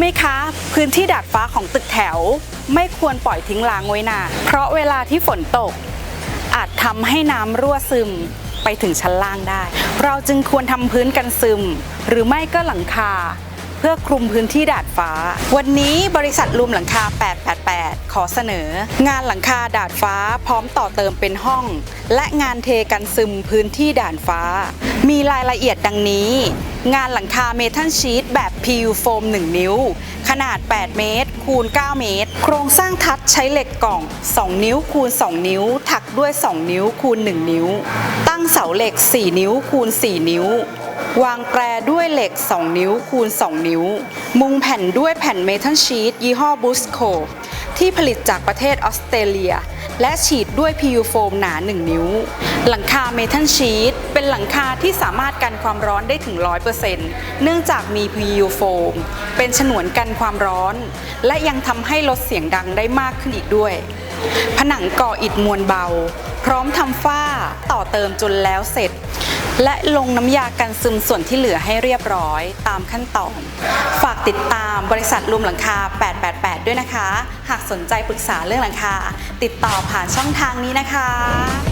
้ไหมคะ พื้นที่ดาดฟ้าของตึกแถว ไม่ควรปล่อยทิ้งร้างไว้นานเพราะเวลาที่ฝนตก อาจทำให้น้ำรั่วซึมไปถึงชั้นล่างได้ เราจึงควรทำพื้นกันซึม หรือไม่ก็หลังคา เพื่อคลุมพื้นที่ดาดฟ้า วันนี้บริษัทรูมหลังคา 888 ขอเสนอ งานหลังคาดาดฟ้าพร้อมต่อเติมเป็นห้อง และงานเทกันซึมพื้นที่ดานฟ้า มีรายละเอียดดังนี้ งานหลังคาเมทัลชีตแบบ PU โฟม 1 นิ้ว ขนาด 8 เมตร คูณ 9 เมตร โครงสร้างทัดใช้เหล็กกล่อง 2 นิ้วคูณ 2 นิ้ว ถักด้วย 2 นิ้วคูณ 1 นิ้ว ตั้งเสาเหล็ก 4 นิ้วคูณ 4 นิ้ว วางแปรด้วยเหล็ก 2 นิ้วคูณ 2 นิ้ว มุงแผ่นด้วยแผ่นเมทัลชีตยี่ห้อบูสโค ที่ผลิตจากประเทศออสเตรเลีย และฉีดด้วย PU โฟมหนา 1 นิ้ว หลังคาเมทัลชีตเป็นหลังคาที่สามารถกันความร้อนได้ถึง 100%เนื่องจากมี PU โฟมเป็นฉนวนกันความร้อน และยังทำให้ลดเสียงดังได้มากขึ้นอีกด้วย ผนังก่ออิฐมวลเบา พร้อมทำฝ้าต่อเติมจนแล้วเสร็จ และลงน้ำยากันซึมส่วนที่เหลือให้เรียบร้อยตามขั้นตอน ฝากติดตามบริษัทรวมหลังคา 888 ด้วยนะคะ หากสนใจปรึกษาเรื่องหลังคา ติดต่อผ่านช่องทางนี้นะคะ